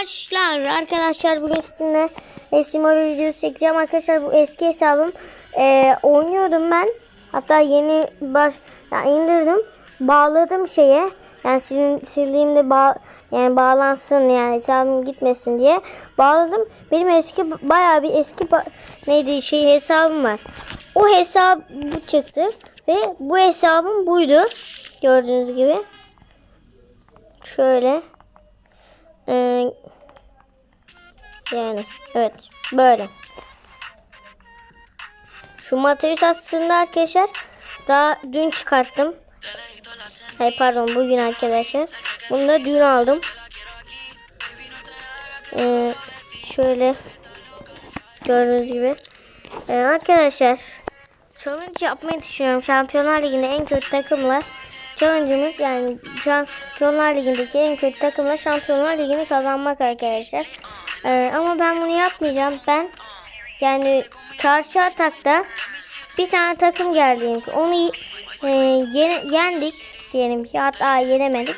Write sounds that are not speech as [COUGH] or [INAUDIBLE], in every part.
Arkadaşlar, arkadaşlar bugün sizinle eski mobil videosu çekeceğim. Arkadaşlar bu eski hesabım. Ee, oynuyordum ben. Hatta yeni baş yani indirdim. Bağladım şeye. Yani sil, sildiğimde bağ, yani bağlansın yani hesabım gitmesin diye bağladım. Benim eski bayağı bir eski neydi şey hesabım var. O hesap bu çıktı ve bu hesabım buydu. Gördüğünüz gibi. Şöyle. Ee, yani evet böyle. Şu Mateus aslında arkadaşlar daha dün çıkarttım. Hayır pardon bugün arkadaşlar. Bunu da dün aldım. Ee, şöyle gördüğünüz gibi. Ee, arkadaşlar challenge yapmayı düşünüyorum. Şampiyonlar Ligi'nde en kötü takımla challenge'ımız yani Şampiyonlar Ligi'ndeki en kötü takımla Şampiyonlar Ligi'ni kazanmak arkadaşlar. Ee, ama ben bunu yapmayacağım. Ben yani karşı atakta bir tane takım geldi. Onu e, yene- yendik diyelim ki hatta yenemedik.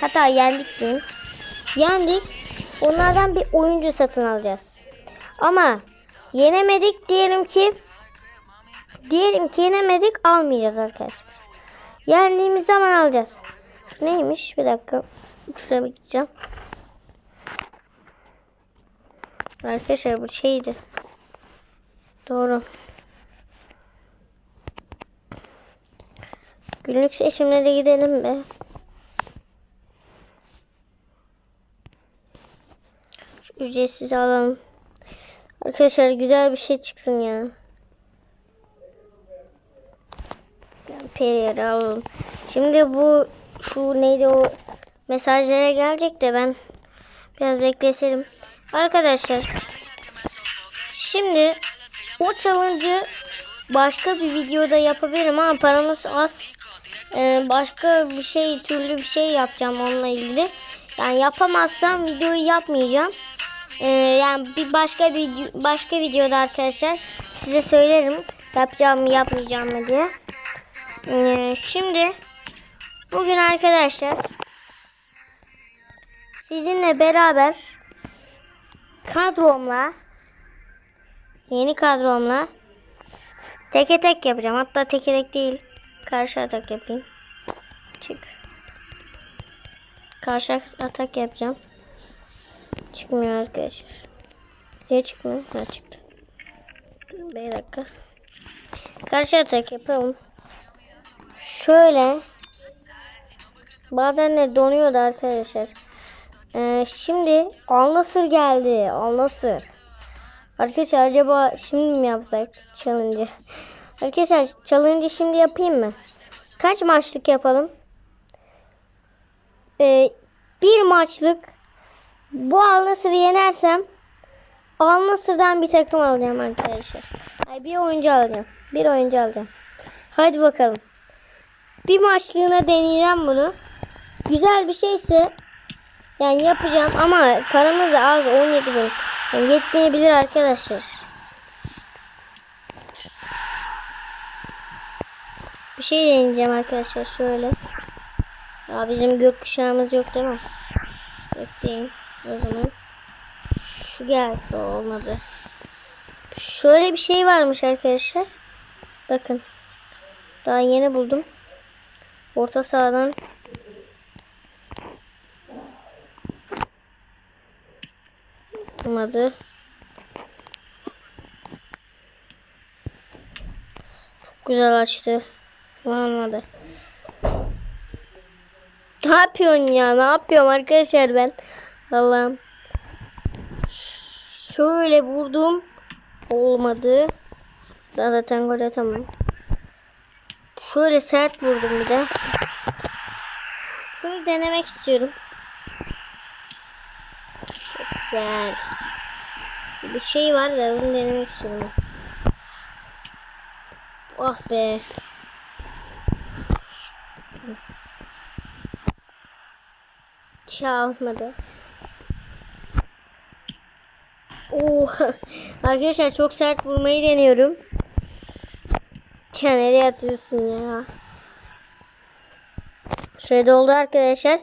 Hatta yendik diyeyim. Yendik. Onlardan bir oyuncu satın alacağız. Ama yenemedik diyelim ki diyelim ki yenemedik almayacağız arkadaşlar. Yendiğimiz zaman alacağız. Neymiş? Bir dakika. Şuraya gideceğim. Arkadaşlar bu şeydi. Doğru. Günlük seçimlere gidelim be. Şu ücretsiz alalım. Arkadaşlar güzel bir şey çıksın ya. Ben Perier'i alalım. Şimdi bu şu neydi o mesajlara gelecek de ben biraz bekleselim. Arkadaşlar şimdi o challenge'ı başka bir videoda yapabilirim ama paramız az. Ee, başka bir şey türlü bir şey yapacağım onunla ilgili. Yani yapamazsam videoyu yapmayacağım. Ee, yani bir başka bir başka videoda arkadaşlar size söylerim yapacağım mı yapmayacağım mı diye. Ee, şimdi bugün arkadaşlar sizinle beraber kadromla yeni kadromla teke tek yapacağım. Hatta teke tek değil. Karşı atak yapayım. Çık. Karşı atak yapacağım. Çıkmıyor arkadaşlar. Niye çıkmıyor? Ha çıktı. Bir dakika. Karşı atak yapalım. Şöyle. Bazen de donuyordu arkadaşlar. Ee, şimdi Al-Nasır geldi. Al-Nasır. Arkadaşlar acaba şimdi mi yapsak challenge? Arkadaşlar challenge şimdi yapayım mı? Kaç maçlık yapalım? Ee, bir maçlık bu Al-Nasır'ı yenersem Al-Nasır'dan bir takım alacağım arkadaşlar. Ay, bir oyuncu alacağım. Bir oyuncu alacağım. Hadi bakalım. Bir maçlığına deneyeceğim bunu. Güzel bir şeyse yani yapacağım ama paramız da az 17 bin. Yani yetmeyebilir arkadaşlar. Bir şey deneyeceğim arkadaşlar şöyle. Ya bizim gökkuşağımız yok değil mi? Bekleyin o zaman. Şu gelse olmadı. Şöyle bir şey varmış arkadaşlar. Bakın. Daha yeni buldum. Orta sahadan olmadı. Çok güzel açtı. Olmadı. Ne yapıyorsun ya? Ne yapıyorum arkadaşlar ben? Allah'ım. Şöyle vurdum. Olmadı. Zaten gol atamam. Şöyle sert vurdum bir de. Şunu denemek istiyorum. Çok güzel. Bir şey var da onu denemek istiyorum. Oh be. Çalmadı. Oo. Arkadaşlar çok sert vurmayı deniyorum. Ya nereye atıyorsun ya? Şöyle oldu arkadaşlar.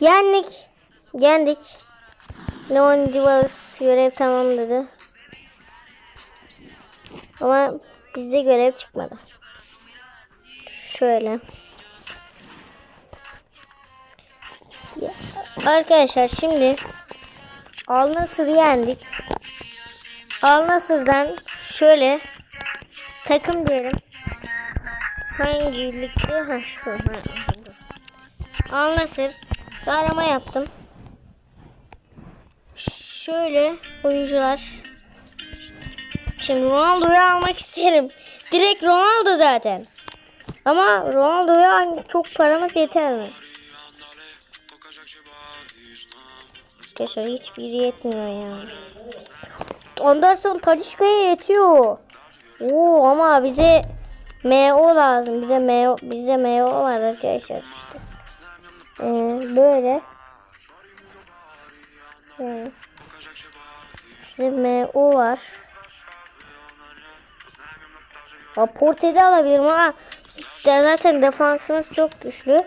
Yendik. Yendik. Leon Divas görev tamam dedi. Ama bizde görev çıkmadı. Şöyle. Ya, Arkadaşlar şimdi Al Nasır'ı yendik. Al Nasır'dan şöyle takım diyelim. Hangi ligde? Ha şu. Ha. Al Nasır. Arama yaptım. Şöyle oyuncular. Şimdi Ronaldo'yu almak isterim. Direkt Ronaldo zaten. Ama Ronaldo'ya çok paramız yeter mi? Arkadaşlar hiçbiri yetmiyor ya. Ondan sonra Talişka'ya yetiyor. Oo ama bize MO lazım. Bize MO, bize MO var arkadaşlar işte. Ee, böyle. Ee, MO var. Aporte'de alabilirim ama de- zaten defansımız çok güçlü.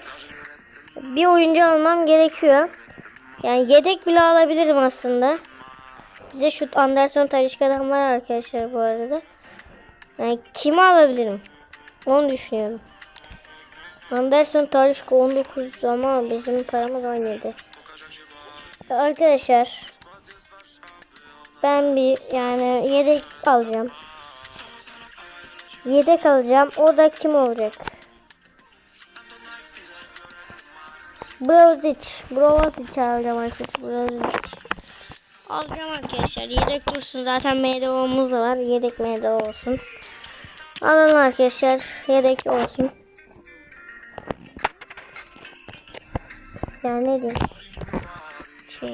Bir oyuncu almam gerekiyor. Yani yedek bile alabilirim aslında. Bize şu Anderson Talişka'dan var arkadaşlar bu arada. Yani kimi alabilirim? Onu düşünüyorum. Anderson Talişka 19 ama bizim paramız 17. Arkadaşlar ben bir yani yedek alacağım. Yedek alacağım. O da kim olacak? Brozic. Brozic alacağım arkadaşlar. Brozic. Alacağım arkadaşlar. Yedek dursun. Zaten MDO'muz da var. Yedek MDO olsun. Alalım arkadaşlar. Yedek olsun. Ya ne diyeyim? Şey.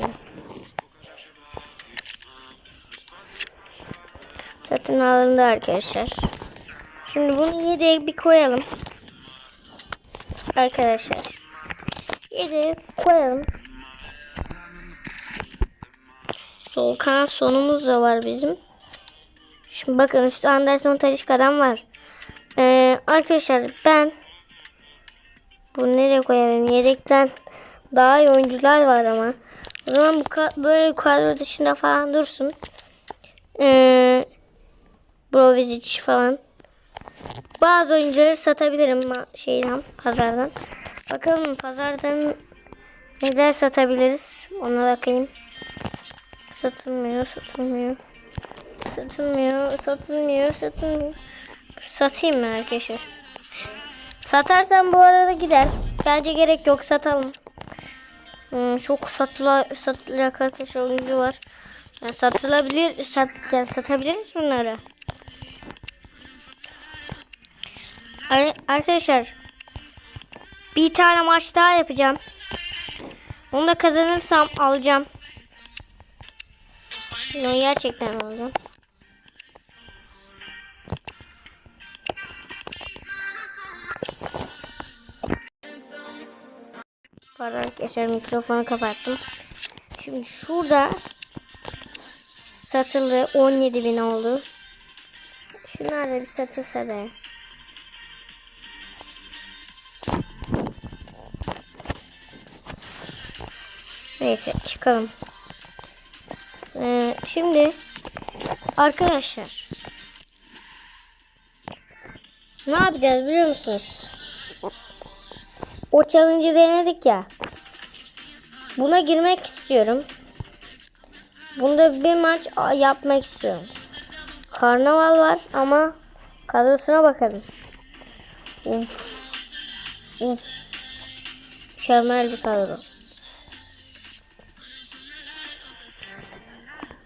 Satın alındı arkadaşlar. Şimdi bunu yedeğe bir koyalım. Arkadaşlar. Yedeğe koyalım. Sol kanat sonumuz da var bizim. Şimdi bakın üstte Anderson Talişka'dan var. Ee, arkadaşlar ben bunu nereye koyabilirim? Yedekten daha iyi oyuncular var ama. O zaman bu böyle kadro dışında falan dursun. Ee, Brovizic falan. Bazı oyuncuları satabilirim şeyden pazardan. Bakalım pazardan neler satabiliriz. Ona bakayım. Satılmıyor, satılmıyor. Satılmıyor, satılmıyor, satılmıyor. Satayım mı arkadaşlar? Satarsam bu arada gider. Bence gerek yok satalım. Hmm, çok satıla, satılacak arkadaşlar oyuncu var. Yani satılabilir, sat, yani satabiliriz bunları. Arkadaşlar bir tane maç daha yapacağım. Onu da kazanırsam alacağım. No, gerçekten alacağım. Pardon arkadaşlar mikrofonu kapattım. Şimdi şurada satıldı 17 bin oldu. Şunlar da bir satılsa be. Neyse çıkalım. Ee, şimdi arkadaşlar ne yapacağız biliyor musunuz? O challenge'ı denedik ya. Buna girmek istiyorum. Bunda bir maç yapmak istiyorum. Karnaval var ama kadrosuna bakalım. Uf. Uf. Mükemmel bir kadro.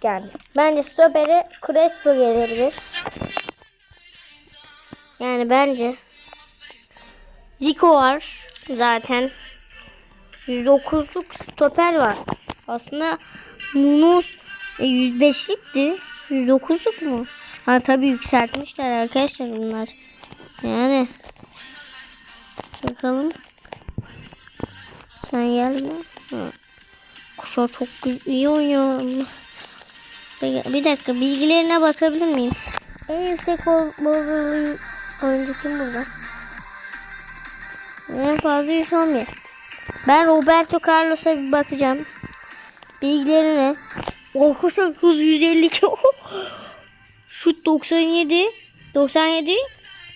Yani bence stopere Crespo gelebilir. Yani bence Zico var zaten. 109'luk stoper var. Aslında Munoz e, 105'likti. 109'luk mu? Ha tabii yükseltmişler arkadaşlar bunlar. Yani bakalım. Sen gelme. Kuşa çok iyi oynuyor. Bir bir dakika bilgilerine bakabilir miyim? En yüksek bozulun oyuncu kim burada? En fazla 111. Ben Roberto Carlos'a bir bakacağım. bilgilerini Arkadaşlar hız 152 [LAUGHS] Şut 97 97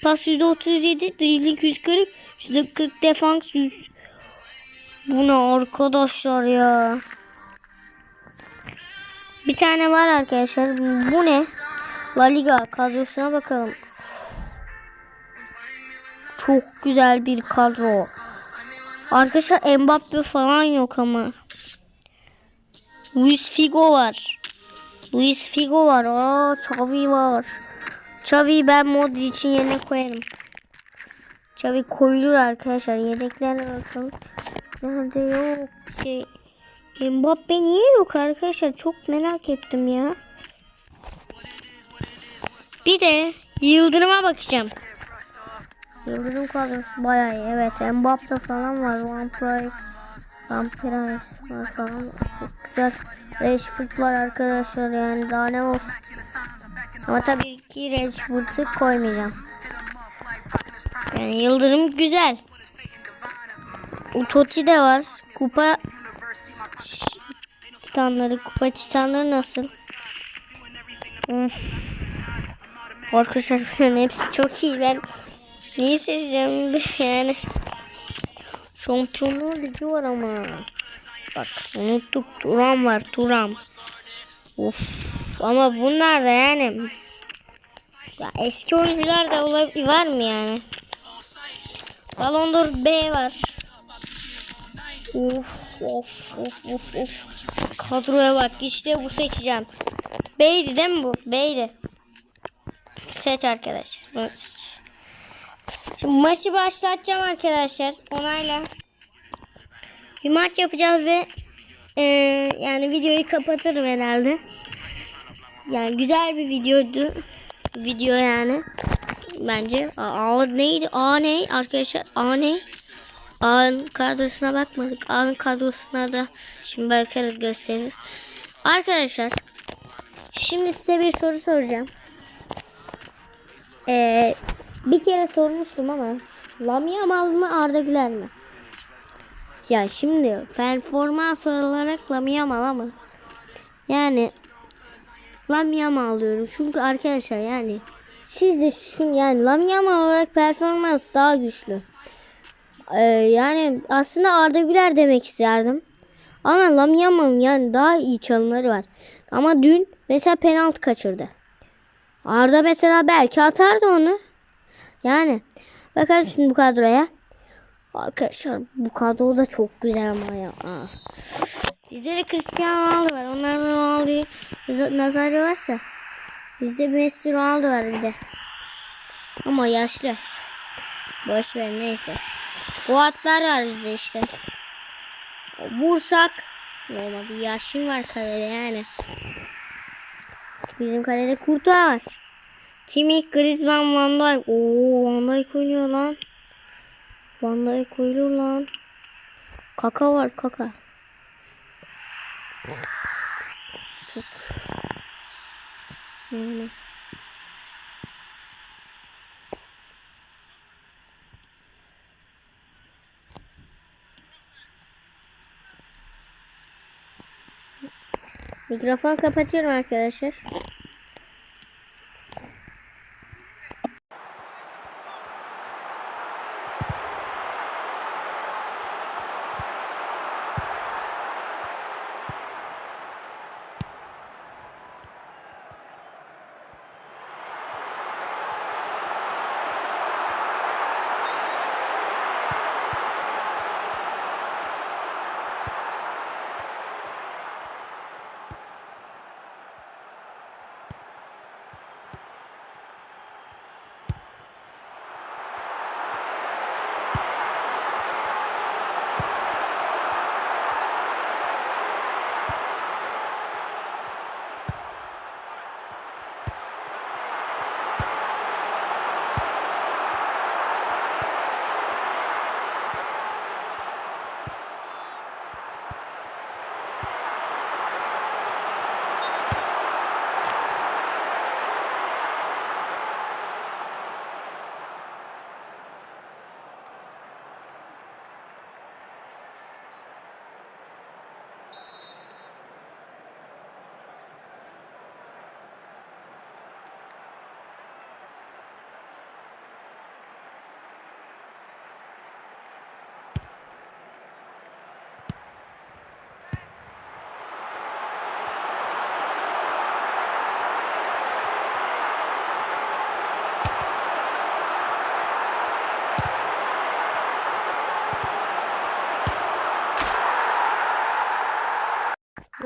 Pas 137 Dribbling 140 140 defans 100 Bu ne arkadaşlar ya Bir tane var arkadaşlar Bu ne La Liga kadrosuna bakalım Çok güzel bir kadro Arkadaşlar Mbappe falan yok ama Luis Figo var. Luis Figo var. Aa, Xavi var. Xavi ben Modric'in yerine koyarım. Xavi koyulur arkadaşlar. Yedeklerle bakalım. Nerede yok şey. Mbappe niye yok arkadaşlar? Çok merak ettim ya. Bir de Yıldırım'a bakacağım. Yıldırım kadrosu bayağı iyi. Evet Mbappe falan var. One Price. One Price falan. Çok güzel. Rashford var arkadaşlar yani daha ne olsun. Ama tabii ki Rashford'u koymayacağım. Yani Yıldırım güzel. Totti de var. Kupa Titanları, kupa titanları nasıl? Hmm. Arkadaşlar [LAUGHS] hepsi çok iyi. Ben neyi seçeceğim [LAUGHS] yani. Şampiyonlar Ligi var ama. Bak unuttuk. Turam var. Turam. Of. Ama bunlar da yani. Ya eski oyuncular da olabilir, var mı yani? Ballon d'Or B var. Of of of of of. Kadroya bak işte bu seçeceğim. B'ydi değil mi bu? B'ydi. Seç arkadaşlar. Şimdi maçı başlatacağım arkadaşlar. Onayla. Bir maç yapacağız ve e, yani videoyu kapatırım herhalde. Yani güzel bir videoydu. Video yani. Bence. A, A neydi? A ne? Arkadaşlar A ne? A'nın kadrosuna bakmadık. A'nın kadrosuna da şimdi bakarız gösterir. Arkadaşlar şimdi size bir soru soracağım. Ee, bir kere sormuştum ama Lamia mal mı Arda Güler mi? Ya şimdi performans olarak Lamia mal ama yani Lamia mal alıyorum. Çünkü arkadaşlar yani siz de şun yani Lamia mal olarak performans daha güçlü. Ee, yani aslında Arda Güler demek isterdim. Ama Lamyaman yani daha iyi çalımları var. Ama dün mesela penaltı kaçırdı. Arda mesela belki atardı onu. Yani bakalım şimdi bu kadroya. Arkadaşlar bu kadro da çok güzel ama ya. Aa. Bizde de Cristiano Ronaldo var. Onlardan Ronaldo'yu nazarı varsa bizde Messi Ronaldo var bir de. Ama yaşlı. Boş ver neyse. Guatlar var bizde işte. Vursak olmadı. Yaşın var kalede yani. Bizim kalede Kurtuğa var. Kimi Griezmann Van Dijk. Oo Van Dijk oynuyor lan. Van Dijk oynuyor lan. Kaka var kaka. Çok. Yani. Mikrofon kapatıyorum arkadaşlar.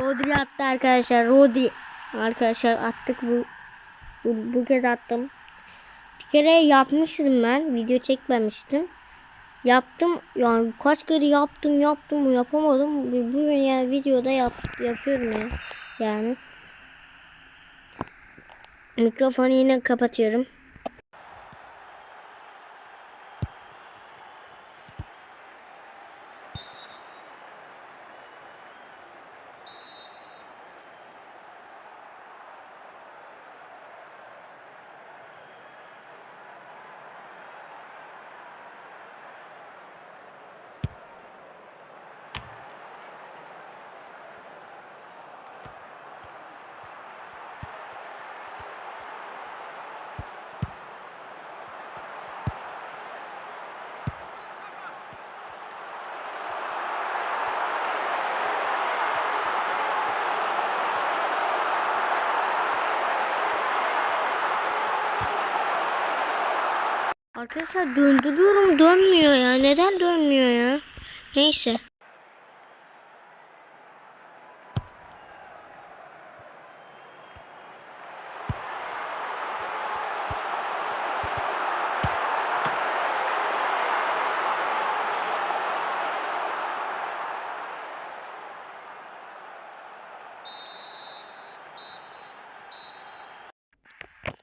Rodri attı arkadaşlar. Rodri. Arkadaşlar attık bu. Bu, bu kez attım. Bir kere yapmıştım ben. Video çekmemiştim. Yaptım. Yani kaç kere yaptım yaptım yapamadım. Bu- Bugün yani videoda yap, yapıyorum ya. Yani. Mikrofonu yine kapatıyorum. Arkadaşlar döndürüyorum dönmüyor ya. Neden dönmüyor ya? Neyse.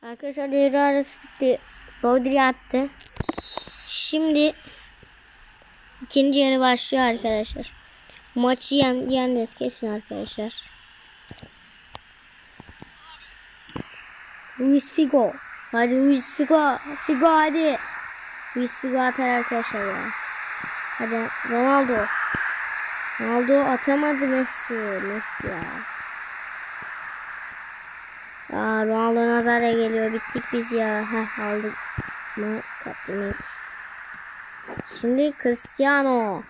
Arkadaşlar devre arası bitti. Rodri attı. Şimdi ikinci yarı başlıyor arkadaşlar. Maçı yen, yeneceğiz kesin arkadaşlar. Luis Figo. Hadi Luis Figo. Figo hadi. Luis Figo atar arkadaşlar ya. Hadi Ronaldo. Ronaldo atamadı Messi. Messi ya. Aa, Ronaldo nazara geliyor. Bittik biz ya. Heh aldık. Ama kaptırmayı Şimdi Cristiano.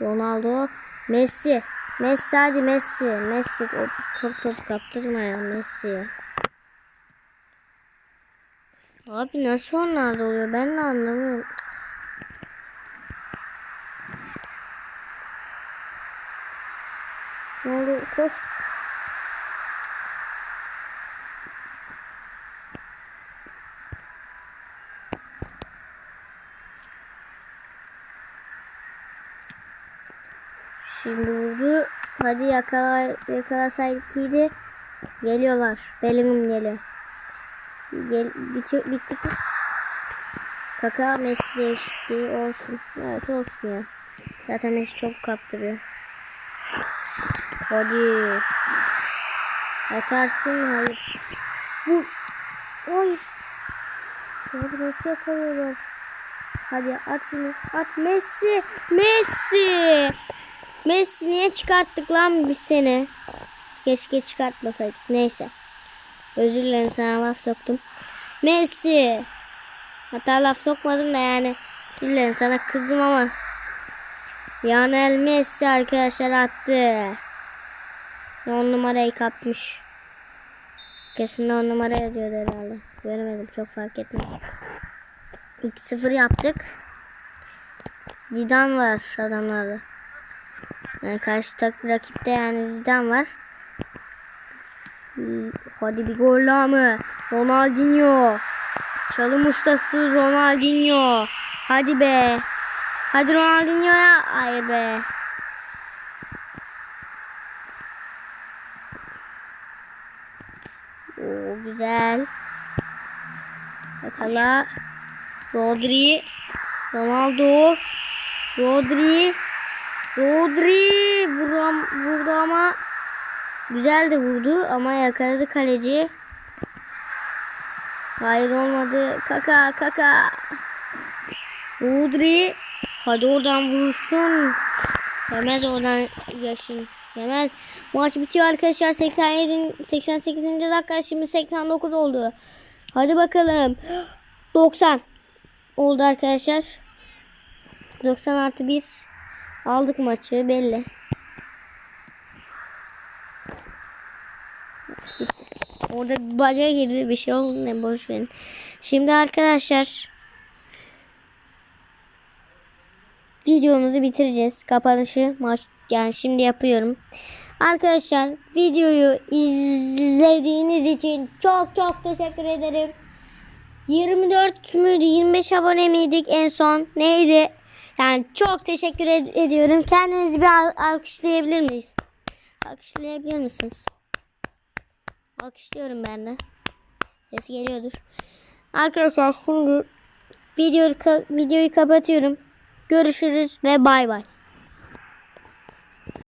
Ronaldo. Messi. Messi hadi Messi. Messi. O top top kaptırma ya Messi. Abi nasıl onlarda oluyor? Ben de anlamıyorum. Ne oldu? Koş. Şimdi vurdu. Hadi yakala, yakalasaydık iyiydi. Geliyorlar. Bellingham geliyor. Gel, bitiyor, bittik biz. Kaka Messi değişikliği olsun. Evet olsun ya. Zaten Messi çok kaptırıyor. Hadi. Atarsın hayır. Bu. Hayır. Hadi nasıl yakalıyorlar? Hadi at şunu. At Messi. Messi. Messi niye çıkarttık lan biz seni? Keşke çıkartmasaydık. Neyse. Özür dilerim sana laf soktum. Messi. Hatta laf sokmadım da yani. Özür dilerim sana kızdım ama. Lionel Messi arkadaşlar attı. 10 numarayı kapmış. Kesin 10 numara yazıyordu herhalde. Göremedim çok fark etmedim. 2-0 yaptık. Zidane var adamlarda. Yani karşı tak rakipte yani Zidane var. Hadi bir gol daha mı? Ronaldinho. Çalım ustası Ronaldinho. Hadi be. Hadi Ronaldinho'ya. Hayır be. Oo, güzel. Yakala. Rodri. Ronaldo. Rodri. Rodri vuram, vurdu ama güzel de vurdu ama yakaladı kaleci. Hayır olmadı. Kaka kaka. Rodri. Hadi oradan vurursun. Yemez oradan yaşın. Yemez. Maç bitiyor arkadaşlar. 87 88. dakika şimdi 89 oldu. Hadi bakalım. [GASPS] 90 oldu arkadaşlar. 90 artı 1 aldık maçı belli. Bitti. Orada bir bacağa girdi bir şey oldu ne boş verin. Şimdi arkadaşlar videomuzu bitireceğiz. Kapanışı maç yani şimdi yapıyorum. Arkadaşlar videoyu izlediğiniz için çok çok teşekkür ederim. 24 müydü 25 abone miydik en son neydi? Yani çok teşekkür ed- ediyorum. Kendinizi bir al- alkışlayabilir miyiz? Alkışlayabilir misiniz? Alkışlıyorum ben de. Ses geliyordur. Arkadaşlar şimdi videoyu, ka- videoyu kapatıyorum. Görüşürüz ve bay bay.